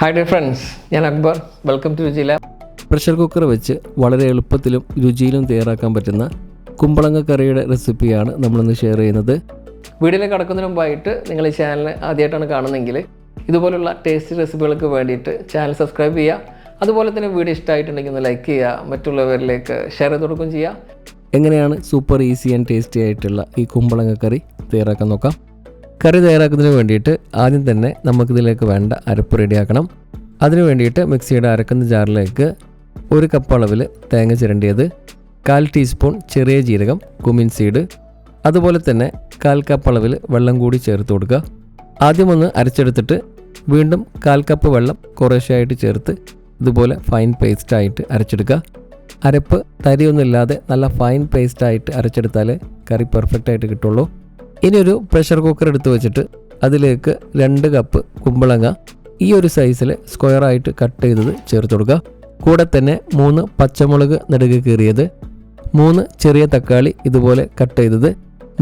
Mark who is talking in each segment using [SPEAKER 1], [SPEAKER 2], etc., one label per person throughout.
[SPEAKER 1] Hi dear friends ഞാൻ Akbar. Welcome to രുചില
[SPEAKER 2] pressure cooker വെച്ച് വളരെ എളുപ്പത്തിലും രുചിയിലും തയ്യാറാക്കാൻ പറ്റുന്ന കുമ്പളങ്ങ കറിയുടെ റെസിപ്പിയാണ് നമ്മളിന്ന് ഷെയർ ചെയ്യുന്നത്.
[SPEAKER 1] വീഡിയോയിൽ കടക്കുന്നതിന് മുമ്പായിട്ട് നിങ്ങൾ ഈ ചാനൽ ആദ്യമായിട്ടാണ് കാണുന്നതെങ്കിൽ ഇതുപോലുള്ള ടേസ്റ്റി റെസിപ്പികൾക്ക് വേണ്ടിയിട്ട് ചാനൽ സബ്സ്ക്രൈബ് ചെയ്യുക. അതുപോലെ തന്നെ വീഡിയോ ഇഷ്ടമായിട്ടുണ്ടെങ്കിൽ ഒന്ന് ലൈക്ക് ചെയ്യുക. മറ്റുള്ളവരിലേക്ക് ഷെയർ ചെയ്ത് കൊടുക്കുകയും ചെയ്യുക.
[SPEAKER 2] എങ്ങനെയാണ് സൂപ്പർ ഈസി ആൻഡ് ടേസ്റ്റി ആയിട്ടുള്ള ഈ കുമ്പളങ്ങ കറി തയ്യാറാക്കാൻ നോക്കാം. കറി തയ്യാറാക്കുന്നതിന് വേണ്ടിയിട്ട് ആദ്യം തന്നെ നമുക്കിതിലേക്ക് വേണ്ട അരപ്പ് റെഡിയാക്കണം. അതിനു വേണ്ടിയിട്ട് മിക്സിയുടെ അരക്കുന്ന ജാറിലേക്ക് ഒരു കപ്പ് അളവിൽ തേങ്ങ ചിരണ്ടിയത് കാൽ ടീസ്പൂൺ ചെറിയ ജീരകം കുമിൻ സീഡ് അതുപോലെ തന്നെ കാൽ കപ്പ് അളവിൽ വെള്ളം കൂടി ചേർത്ത് കൊടുക്കുക ആദ്യം ഒന്ന് അരച്ചെടുത്തിട്ട് വീണ്ടും കാൽ കപ്പ് വെള്ളം കുറേശ്ശെയായിട്ട് ചേർത്ത് ഇതുപോലെ ഫൈൻ പേസ്റ്റായിട്ട് അരച്ചെടുക്കുക അരപ്പ് തരിയൊന്നുമില്ലാതെ നല്ല ഫൈൻ പേസ്റ്റായിട്ട് അരച്ചെടുത്താലേ കറി പെർഫെക്റ്റായിട്ട് കിട്ടുള്ളൂ. ഇനി ഒരു പ്രഷർ കുക്കർ എടുത്ത് വെച്ചിട്ട് അതിലേക്ക് രണ്ട് കപ്പ് കുമ്പളങ്ങ ഈ ഒരു സൈസിൽ സ്ക്വയറായിട്ട് കട്ട് ചെയ്തത് ചേർത്ത് കൊടുക്കുക. കൂടെ തന്നെ മൂന്ന് പച്ചമുളക് നെടുക് കീറിയത് മൂന്ന് ചെറിയ തക്കാളി ഇതുപോലെ കട്ട് ചെയ്തത്.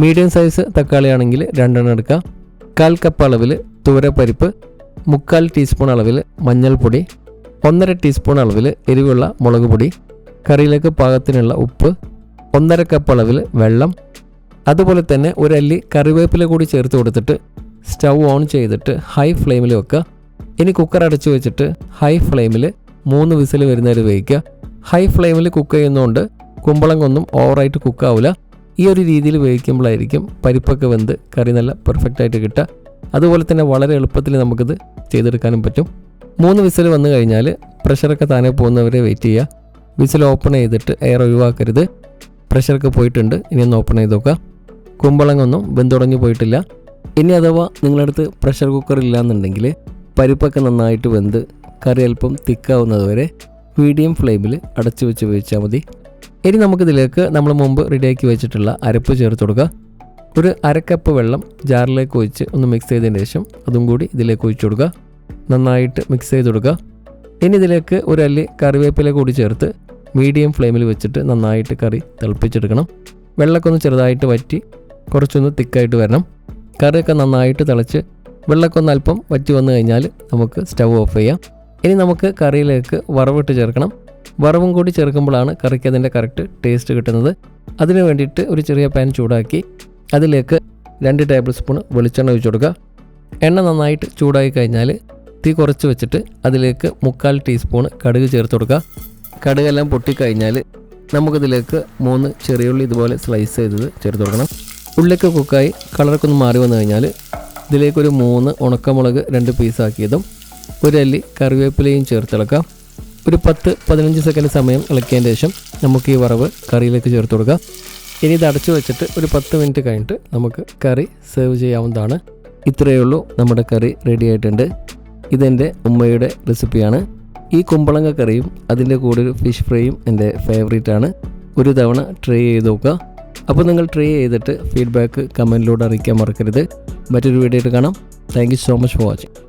[SPEAKER 2] മീഡിയം സൈസ് തക്കാളി ആണെങ്കിൽ രണ്ടെണ്ണം എടുക്കുക കാൽ കപ്പ് അളവിൽ തുവരപ്പരിപ്പ് മുക്കാൽ ടീസ്പൂൺ അളവിൽ മഞ്ഞൾപ്പൊടി ഒന്നര ടീസ്പൂൺ അളവിൽ എരിവുള്ള മുളക് പൊടി കറിയിലേക്ക് പാകത്തിനുള്ള ഉപ്പ് ഒന്നര കപ്പ് അളവിൽ വെള്ളം അതുപോലെ തന്നെ ഒരല്ലി കറിവേപ്പില കൂടി ചേർത്ത് കൊടുത്തിട്ട് സ്റ്റൗ ഓൺ ചെയ്തിട്ട് ഹൈ ഫ്ലെയിമിൽ വെക്കുക. ഇനി കുക്കർ അടച്ചു വെച്ചിട്ട് ഹൈ ഫ്ലെയിമിൽ മൂന്ന് വിസിൽ വരുന്നവരെ വേവിക്കുക. ഹൈ ഫ്ലെയിമിൽ കുക്ക് ചെയ്യുന്നതുകൊണ്ട് കുമ്പളങ്ങൊന്നും ഓവറായിട്ട് കുക്കാവില്ല ഈ ഒരു രീതിയിൽ വേവിക്കുമ്പോഴായിരിക്കും പരിപ്പൊക്കെ വെന്ത് കറി നല്ല പെർഫെക്റ്റായിട്ട് കിട്ടുക. അതുപോലെ തന്നെ വളരെ എളുപ്പത്തിൽ നമുക്കിത് ചെയ്തെടുക്കാനും പറ്റും. മൂന്ന് വിസിൽ വന്നു കഴിഞ്ഞാൽ പ്രഷറൊക്കെ താനെ പോകുന്നവരെ വെയിറ്റ് ചെയ്യുക. വിസിൽ ഓപ്പൺ ചെയ്തിട്ട് എയർ ഒഴിവാക്കരുത്. പ്രഷറൊക്കെ പോയിട്ടുണ്ട്. ഇനി ഒന്ന് ഓപ്പൺ ചെയ്ത് നോക്കുക. കുമ്പളങ്ങൊന്നും വെന്തുടങ്ങി പോയിട്ടില്ല. ഇനി അഥവാ നിങ്ങളടുത്ത് പ്രഷർ കുക്കർ ഇല്ലാന്നുണ്ടെങ്കിൽ പരിപ്പൊക്കെ നന്നായിട്ട് വെന്ത് കറി അല്പം തിക്കാവുന്നത് വരെ മീഡിയം ഫ്ലെയിമിൽ അടച്ചു വെച്ച് ഉപയോഗിച്ചാൽ മതി. ഇനി നമുക്കിതിലേക്ക് നമ്മൾ മുമ്പ് റെഡിയാക്കി വെച്ചിട്ടുള്ള അരപ്പ് ചേർത്ത് കൊടുക്കുക ഒരു അരക്കപ്പ് വെള്ളം ജാറിലേക്ക് ഒഴിച്ച് ഒന്ന് മിക്സ് ചെയ്തതിന് ശേഷം അതും കൂടി ഇതിലേക്ക് ഒഴിച്ചു കൊടുക്കുക നന്നായിട്ട് മിക്സ് ചെയ്ത് കൊടുക്കുക ഇനി ഇതിലേക്ക് ഒരു അല്ലി കറിവേപ്പില കൂടി ചേർത്ത് മീഡിയം ഫ്ലെയിമിൽ വെച്ചിട്ട് നന്നായിട്ട് കറി തിളപ്പിച്ചെടുക്കണം. വെള്ളമൊക്കെ ഒന്ന് ചെറുതായിട്ട് വറ്റി കുറച്ചൊന്ന് തിക്കായിട്ട് വരണം. കറിയൊക്കെ നന്നായിട്ട് തിളച്ച് വെള്ളമൊക്കെ ഒന്ന് അല്പം വറ്റി വന്നു കഴിഞ്ഞാൽ നമുക്ക് സ്റ്റവ് ഓഫ് ചെയ്യാം. ഇനി നമുക്ക് കറിയിലേക്ക് വറവിട്ട് ചേർക്കണം. വറവും കൂടി ചേർക്കുമ്പോഴാണ് കറിക്ക് അതിന്റെ കറക്റ്റ് ടേസ്റ്റ് കിട്ടുന്നത്. അതിന് വേണ്ടിയിട്ട് ഒരു ചെറിയ പാൻ ചൂടാക്കി അതിലേക്ക് രണ്ട് ടേബിൾ സ്പൂൺ വെളിച്ചെണ്ണ ഒഴിച്ചു കൊടുക്കുക. എണ്ണ നന്നായിട്ട് ചൂടായി കഴിഞ്ഞാൽ തീ കുറച്ച് വെച്ചിട്ട് അതിലേക്ക് മുക്കാൽ ടീസ്പൂൺ കടുക് ചേർത്ത് കൊടുക്കുക. കടുകെല്ലാം പൊട്ടിക്കഴിഞ്ഞാൽ നമുക്കിതിലേക്ക് മൂന്ന് ചെറിയുള്ളി ഇതുപോലെ സ്ലൈസ് ചെയ്തത് ചേർത്ത് കൊടുക്കണം. ഉള്ളിയൊക്കെ കുക്കായി കളറൊക്കെ ഒന്ന് മാറി വന്നു കഴിഞ്ഞാൽ ഇതിലേക്കൊരു മൂന്ന് ഉണക്കമുളക് രണ്ട് പീസാക്കിയതും ഒരു അല്ലി കറിവേപ്പിലയും ചേർത്തിളക്കാം ഒരു പത്ത് പതിനഞ്ച് സെക്കൻഡ് സമയം ഇളക്കിയതിന് ശേഷം നമുക്ക് ഈ വറവ് കറിയിലേക്ക് ചേർത്ത് കൊടുക്കാം. ഇനി ഇത് അടച്ചു വെച്ചിട്ട് ഒരു പത്ത് മിനിറ്റ് കഴിഞ്ഞിട്ട് നമുക്ക് കറി സെർവ് ചെയ്യാവുന്നതാണ്. ഇത്രയേ ഉള്ളൂ നമ്മുടെ കറി റെഡി ആയിട്ടുണ്ട്. ഇതെന്റെ ഉമ്മയുടെ റെസിപ്പിയാണ് ഈ കുമ്പളങ്ങ കറിയും അതിന്റെ കൂടെ ഒരു ഫിഷ് ഫ്രൈയും എന്റെ ഫേവറേറ്റ് ആണ്. ഒരു തവണ ട്രൈ ചെയ്ത് നോക്കുക. അപ്പോൾ നിങ്ങൾ ട്രൈ ചെയ്തിട്ട് ഫീഡ്ബാക്ക് കമന്റിലൂടെ അറിയിക്കാൻ മറക്കരുത്. മറ്റൊരു വീഡിയോ ആയിട്ട് കാണാം. Thank so much for watching